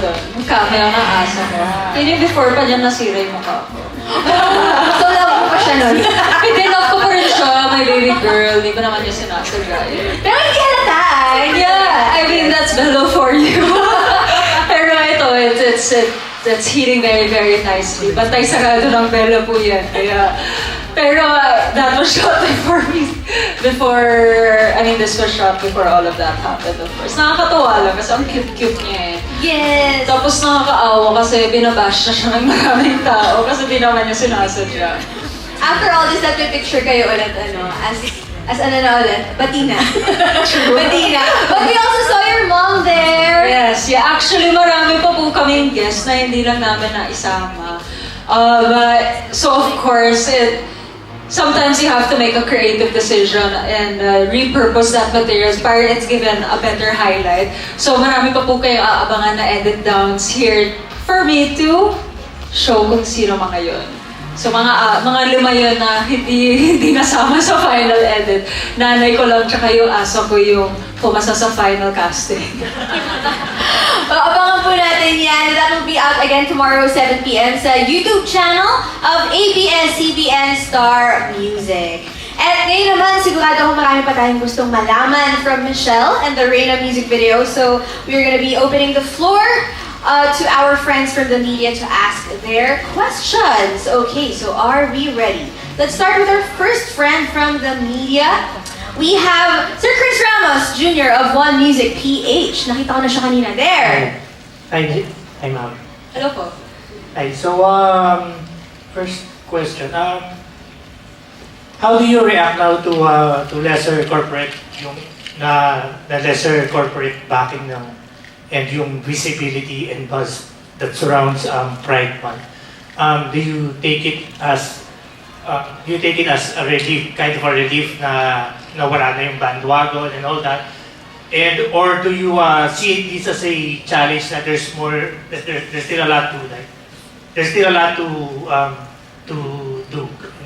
doon. Cameo ng asa ko. Yun yung before pa niya nasira yung mukha ko. So, love mo pa siya nun. Hindi, love ko pa rin siya, my baby girl. Hindi ko naman niya sinasadya. Pero hindi halata. Yeah. I mean, that's bello for you. Pero ito, it's, it's, it's heating very, very nicely. Bantay sarado ng bello po yan. Kaya, pero uh, that was shot before me, before, I mean, this was shot before all of that happened, of course. Nakakatawa lang kasi ang cute-cute niya eh. Yes. Tapos nakakaawa kasi binabash na siya ng maraming tao kasi di naman niya sinasadya. After all this, that picture kayo ulit, ano, as, as ano na ulit, Batina. Batina. But we also saw your mom there. Yes, yeah. Actually, marami pa po kaming guests na hindi lang namin naisama. Uh, but, so of course, it, sometimes you have to make a creative decision and uh, repurpose that materials para it's given a better highlight. So marami pa po kayong aabangan na edit downs here for me to show kung sino mga yun. So mga ah, mga lima yun na hindi hindi nasama sa final edit. Nanay ko lang tsaka yung aso ko yung pumasa sa final casting. Abangan po natin yan. That will be out again tomorrow, 7pm sa YouTube channel of ABS-CBN Star Music. At ngayon naman, sigurado akong marami pa tayong gustong malaman from Michelle and the Reina music video. So, we're gonna be opening the floor uh, to our friends from the media to ask their questions. Okay, so are we ready? Let's start with our first friend from the media. We have Sir Chris Ramos Jr. of One Music PH. Nakita ko na siya kanina. There! Hi, hi ma'am. Hello po. Hi, so um, first question. Um, how do you react now to uh, to lesser corporate yung na, na lesser corporate backing ng and yung visibility and buzz that surrounds um, Pride Month? Um, do you take it as uh, you take it as a relief, kind of a relief na nawala na yung bandwagon and all that? And or do you uh, see this as a challenge that there's more, that there, there's still a lot to like, there's still a lot to um, to.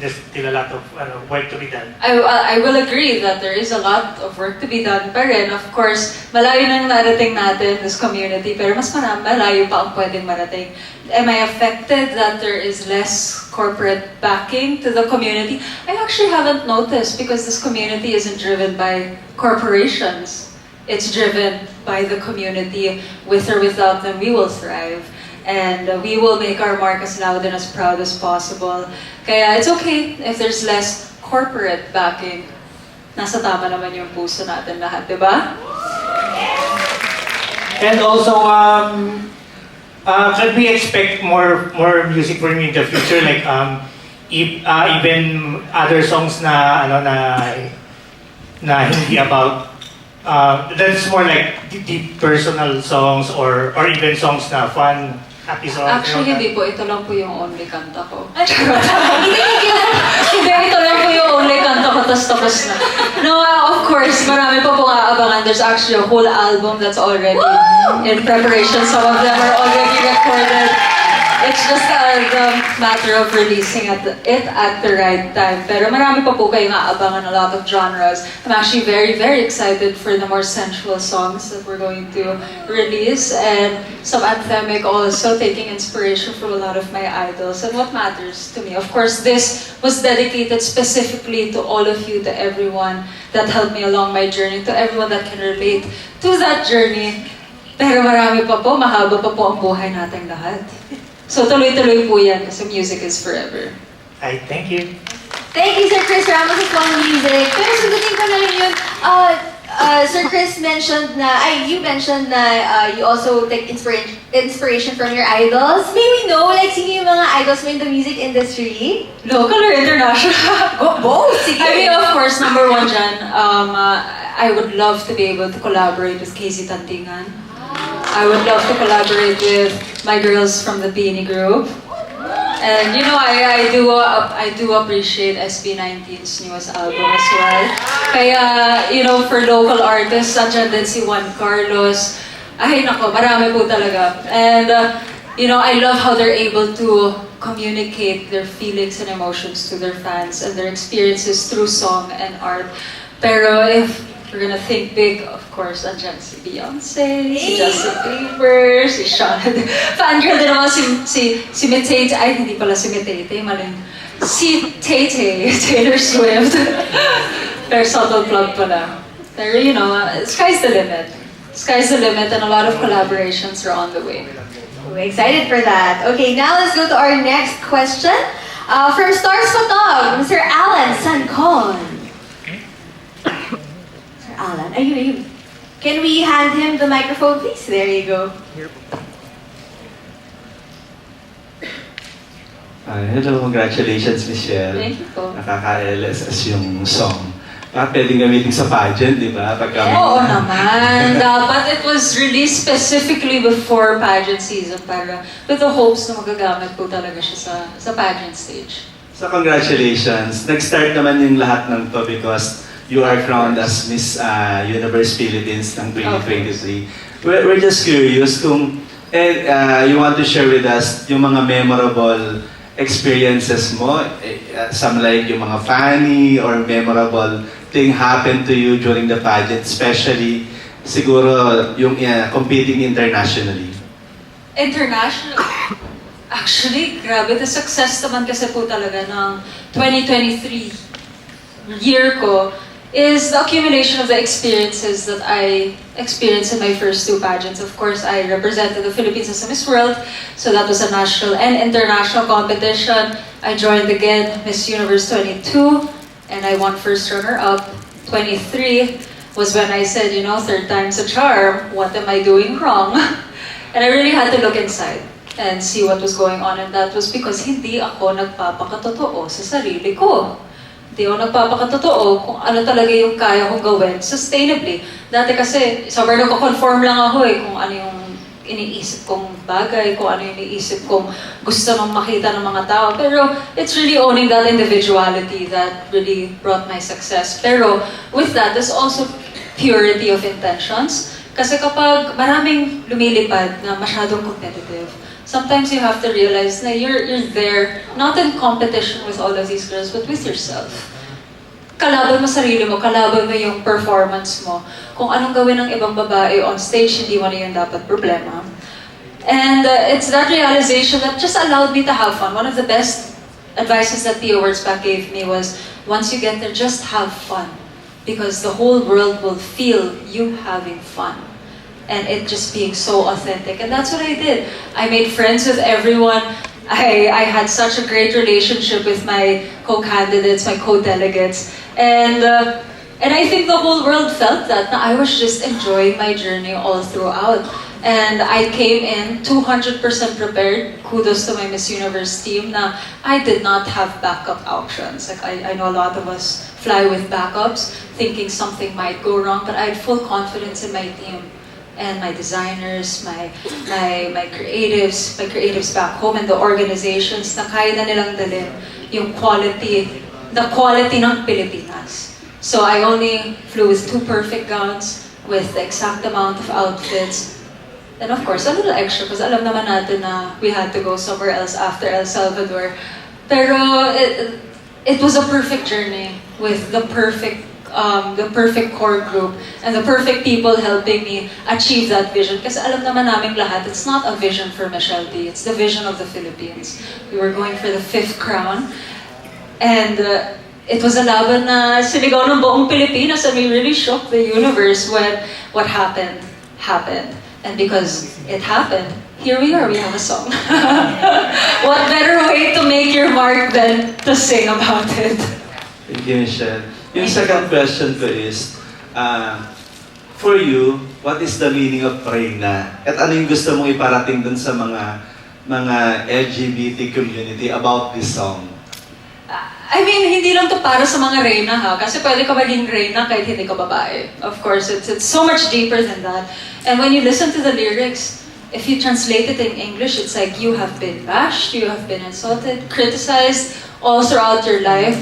There's still a lot of uh, work to be done. I, I will agree that there is a lot of work to be done pa rin. Of course, malayo nang narating natin this community, pero mas marami, malayo pa ang pwedeng marating. Am I affected that there is less corporate backing to the community? I actually haven't noticed because this community isn't driven by corporations. It's driven by the community. With or without them, we will thrive. And uh, we will make our mark as loud and as proud as possible. Kaya it's okay if there's less corporate backing. Nasa tama naman yung puso natin lahat, di ba? And also, um, uh, can we expect more more music from you in the future? Like um, if, uh, even other songs na ano na na hindi about uh, that's more like deep, personal songs or or even songs na fun songs. Actually, hindi po. Ito lang po yung only kanta ko. Hindi Hindi, ito lang po yung only kanta ko, tapos tapos na. No, uh, of course, marami pa pong aabangan. There's actually a whole album that's already in preparation. Some of them are already recorded. Just uh, matter of releasing at the, it at the right time. Pero marami pa po kayong aabangan a lot of genres. I'm actually very, very excited for the more sensual songs that we're going to release. And some anthemic also, taking inspiration from a lot of my idols. And what matters to me, of course, this was dedicated specifically to all of you, to everyone that helped me along my journey, to everyone that can relate to that journey. Pero marami pa po, mahaba pa po ang buhay nating lahat. So tuloy-tuloy po yan kasi music is forever. I thank you. Thank you, Sir Chris Ramos of One Music. Pero sagutin ko na rin yun. Uh, uh, Sir Chris mentioned na, ay, you mentioned na uh, you also take inspiration inspiration from your idols. May we know, like, sino yung mga idols mo in the music industry? Local or international? Go, both! Sige! I mean, of course, number one dyan, um, uh, I would love to be able to collaborate with Casey Tantingan. I would love to collaborate with my girls from the Beanie Group. And you know, I, I do uh, I do appreciate SB19's newest album as well. Kaya, you know, for local artists, andyan din si Juan Carlos. Ay, nako, marami po talaga. And, uh, you know, I love how they're able to communicate their feelings and emotions to their fans and their experiences through song and art. Pero if we're gonna think big, of course, andyan si Beyonce, si Justin Bieber, si Shauna. Fangirl din naman si, si, si Mitete, ay hindi pala si Mitete, maling. Si Tay-Tay, Taylor Swift. Pero subtle plug pala. Pero you know, sky's the limit. Sky's the limit and a lot of collaborations are on the way. We're excited for that. Okay, now let's go to our next question. Uh, from Stars Photog, Mr. Alan Sancon. Alan, ayun, ayun. Can we hand him the microphone, please? There you go. Ah, hello, congratulations Michelle. Thank you po. Nakaka-LSS yung song. Baka pwedeng gamitin sa pageant, di ba? Pagka may- Oo naman. Dapat it was released specifically before pageant season para with the hopes na magagamit po talaga siya sa, sa pageant stage. So congratulations. Nag-start naman yung lahat ng to because you are crowned as Miss ah, Universe Philippines ng 2023. We're, we're just curious kung eh, ah, you want to share with us yung mga memorable experiences mo, eh, ah, some like yung mga funny or memorable thing happened to you during the pageant, especially siguro yung ah, competing internationally. International. Actually, grabe. The success naman kasi po talaga ng 2023 year ko is the accumulation of the experiences that I experienced in my first two pageants. Of course, I represented the Philippines as a Miss World, so that was a national and international competition. I joined again Miss Universe 22, and I won first runner-up. 23 was when I said, you know, third time's a charm. What am I doing wrong? And I really had to look inside and see what was going on. And that was because hindi ako nagpapakatotoo sa sarili ko. Hindi ako nagpapakatotoo kung ano talaga yung kaya kong gawin sustainably. Dati kasi, sobrang nagko-conform lang ako eh kung ano yung iniisip kong bagay, kung ano yung iniisip kong gusto nang makita ng mga tao. Pero it's really owning that individuality that really brought my success. Pero with that, there's also purity of intentions. Kasi kapag maraming lumilipad na masyadong competitive, sometimes you have to realize na you're, you're there, not in competition with all of these girls, but with yourself. Kalaban mo sarili mo, kalaban mo yung performance mo. Kung anong gawin ng ibang babae on stage, hindi mo na yun dapat problema. And uh, it's that realization that just allowed me to have fun. One of the best advices that Pia Wurzbach gave me was, once you get there, just have fun. Because the whole world will feel you having fun. And it just being so authentic. And that's what I did. I made friends with everyone. I, I had such a great relationship with my co-candidates, my co-delegates. And, uh, and I think the whole world felt that. I was just enjoying my journey all throughout. And I came in 200% prepared. Kudos to my Miss Universe team Now, I did not have backup options. Like I, I know a lot of us fly with backups, thinking something might go wrong, but I had full confidence in my team and my designers, my, my, my creatives, my creatives back home and the organizations na kaya na nilang dalhin yung quality, the quality ng Pilipinas. So I only flew with two perfect gowns with the exact amount of outfits. And of course, a little extra because alam naman natin na we had to go somewhere else after El Salvador. Pero it, it was a perfect journey with the perfect um, the perfect core group and the perfect people helping me achieve that vision. Kasi alam naman namin lahat, it's not a vision for Michelle D. It's the vision of the Philippines. We were going for the fifth crown. And uh, it was a laban na sinigaw ng buong Pilipinas and we really shook the universe when what happened, happened. And because it happened, here we are, we have a song. what better way to make your mark than to sing about it? Thank you, Michelle. Yung second question ko is, uh, for you, what is the meaning of Reyna? At ano yung gusto mong iparating dun sa mga mga LGBT community about this song? I mean, hindi lang to para sa mga reyna ha, kasi pwede ka maging reyna kahit hindi ka babae. Of course, it's, it's so much deeper than that. And when you listen to the lyrics, if you translate it in English, it's like you have been bashed, you have been insulted, criticized all throughout your life.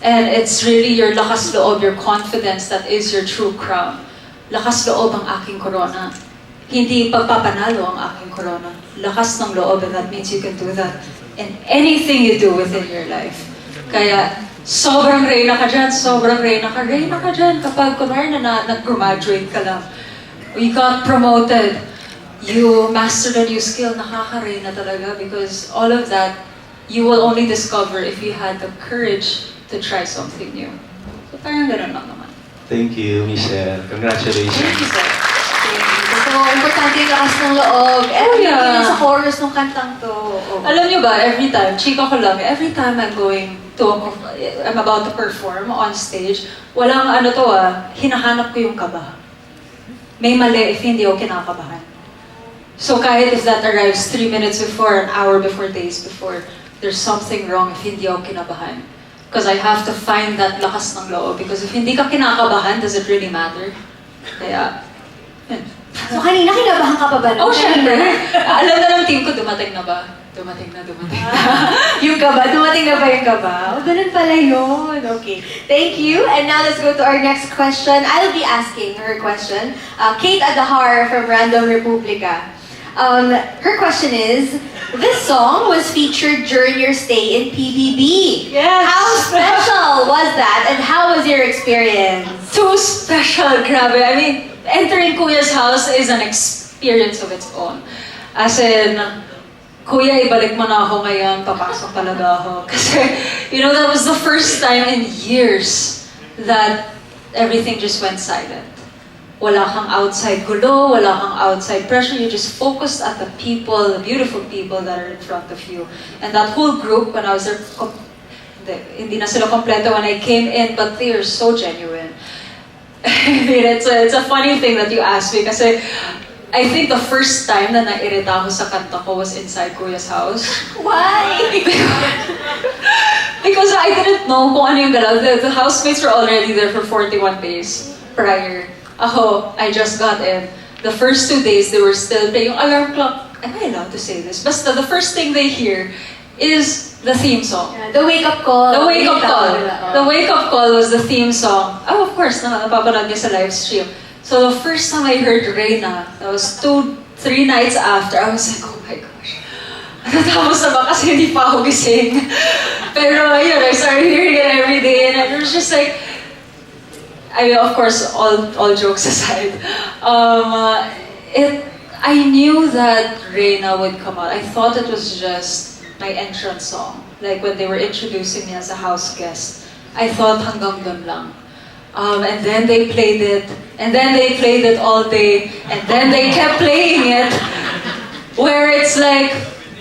And it's really your lakas loob, your confidence that is your true crown. Lakas loob ang aking corona. Hindi pagpapanalo ang aking corona. Lakas ng loob and that means you can do that in anything you do within your life. Kaya sobrang reyna ka dyan, sobrang reyna ka, reyna ka dyan. Kapag kunwari na, na nag-graduate ka lang, you got promoted, you mastered a new skill, nakaka-reyna talaga because all of that, you will only discover if you had the courage to try something new. So parang ganun lang naman. Thank you, Michelle. Congratulations. Thank you, sir. So, importante yung lakas ng loob. Oh, yeah. sa chorus ng kantang to. Oh. Alam niyo ba, every time, chika ko lang, every time I'm going to, I'm about to perform on stage, walang ano to ah, hinahanap ko yung kaba. May mali if hindi ako kinakabahan. So kahit if that arrives three minutes before, an hour before, days before, there's something wrong if hindi ako kinabahan. Because I have to find that lakas ng loob. Because if hindi ka kinakabahan, does it really matter? Kaya, yun. So, kanina kinabahan ka pa ba? Oh, syempre. Alam na ng team ko, dumating na ba? Dumating na, dumating na. yung kaba, dumating na ba yung kaba? Oh, ganun pala yun. Okay. Thank you. And now let's go to our next question. I'll be asking her question. Uh, Kate Adahar from Random Republica. Um, her question is, this song was featured during your stay in PBB. Yes. How special was that and how was your experience? Too special, grabe. I mean, entering Kuya's house is an experience of its own. As in, Kuya, ibalik mo na ako ngayon, papasok talaga ako. Kasi, you know, that was the first time in years that everything just went silent. Wala kang outside gulo, wala kang outside pressure. You just focused at the people, the beautiful people that are in front of you. And that whole group, when I was there, hindi na sila kompleto when I came in, but they are so genuine. I mean, it's a, it's a funny thing that you asked me kasi I think the first time na nairita ako sa kanta ko was inside Kuya's house. Why? Because I didn't know kung ano yung galaw. The, the housemates were already there for 41 days prior. Ako, I just got in. The first two days, they were still playing alarm clock. Am I allowed to say this? Basta the first thing they hear is the theme song. the wake-up call. The wake up call. The wake up call was the theme song. Oh, of course, na napapanood niya sa live stream. So the first time I heard Reina, that was two, three nights after, I was like, oh my gosh. Natapos na ba kasi hindi pa ako gising. Pero ayun, I started hearing it every day and it was just like, I mean, of course, all, all jokes aside, um, uh, it, I knew that Reina would come out. I thought it was just my entrance song. Like when they were introducing me as a house guest. I thought hanggang dun lang. Um, and then they played it, and then they played it all day, and then they kept playing it, where it's like,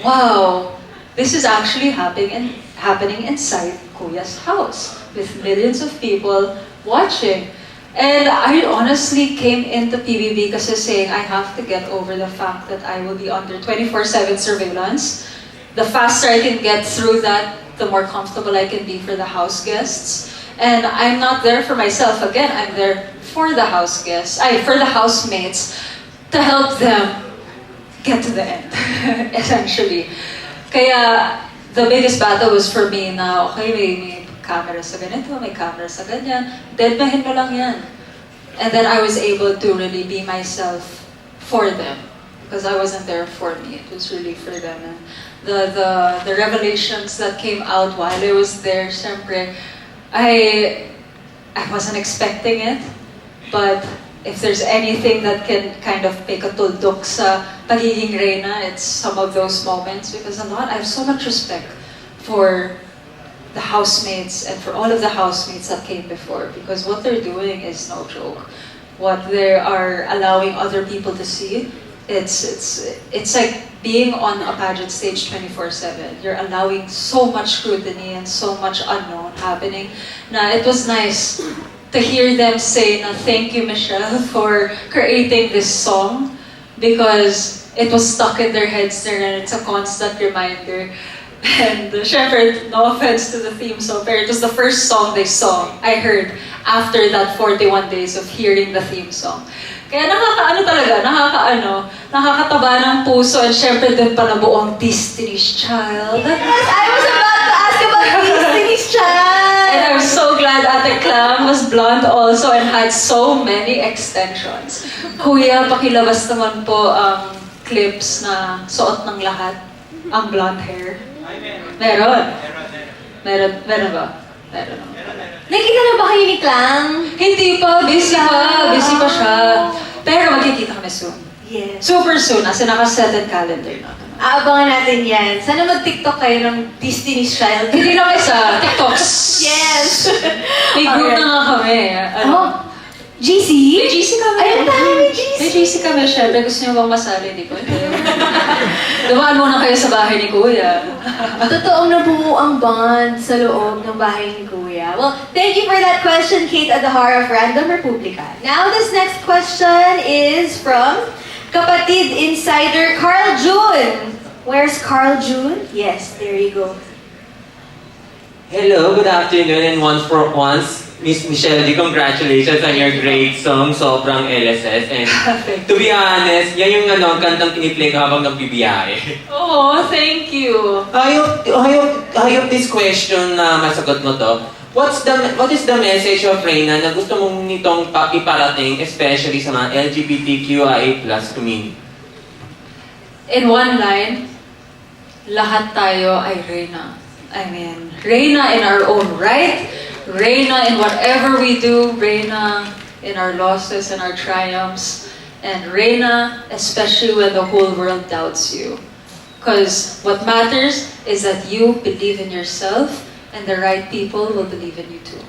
wow, this is actually happening in, happening inside Kuya's house with millions of people watching. And I honestly came into PBB kasi saying I have to get over the fact that I will be under 24-7 surveillance. The faster I can get through that, the more comfortable I can be for the house guests. And I'm not there for myself. Again, I'm there for the house guests, I, for the housemates, to help them get to the end, essentially. Kaya, the biggest battle was for me na, okay, may, may camera sa ganito, may camera sa ganyan, deadmahin mo lang yan. And then I was able to really be myself for them. Because I wasn't there for me, it was really for them. And the, the, the revelations that came out while I was there, syempre, I, I wasn't expecting it. But if there's anything that can kind of make a tuldok sa pagiging reyna, it's some of those moments because a lot, I have so much respect for the housemates and for all of the housemates that came before because what they're doing is no joke. What they are allowing other people to see, it's it's it's like being on a pageant stage 24/7. You're allowing so much scrutiny and so much unknown happening. Now it was nice to hear them say na thank you Michelle for creating this song because it was stuck in their heads there and it's a constant reminder. And syempre, no offense to the theme song, pero it was the first song they saw, I heard, after that 41 days of hearing the theme song. Kaya nakakaano talaga, nakakaano, nakakataba ng puso and syempre dun pa nabuo ang Destiny's Child. Yes, I was about to ask about Destiny's Child. And I'm so glad Ate Clam was blonde also and had so many extensions. Kuya, pakilabas naman po ang clips na suot ng lahat, ang blonde hair. Meron. Meron, meron ba? Know. Nakita na ba kayo ni Klang? Hindi pa, busy pa, busy pa siya. Pero magkikita kami soon. Yes. Super soon, as in naka-set calendar na. Aabangan natin yan. Sana mag-TikTok kayo ng Destiny's Child. Hindi lang isa, TikToks. Yes! May group na nga kami. Ano? Oh, GC? May GC kami. Ayun tayo, may GC. May GC kami, syempre. Gusto niyo bang masali? Hindi ko. Dumaan muna kayo sa bahay ni Kuya. Totoong nabuo ang bond sa loob ng bahay ni Kuya. Well, thank you for that question, Kate Adahar of Random Republica. Now, this next question is from kapatid insider Carl June. Where's Carl June? Yes, there you go. Hello, good afternoon, and once for once, Miss Michelle D, congratulations on your great song, Sobrang LSS. And to be honest, yan yung ano, kantang piniplay ko habang nagbibiyahe. Oh, thank you. I hope, I hope, I hope this question na masagot mo to. What's the, what is the message of Reyna na gusto mong nitong pa- iparating, especially sa mga LGBTQIA plus community? In one line, lahat tayo ay Reyna. I mean, Reyna in our own right, Reyna in whatever we do, Reina in our losses and our triumphs, and Reina especially when the whole world doubts you. Because what matters is that you believe in yourself and the right people will believe in you too.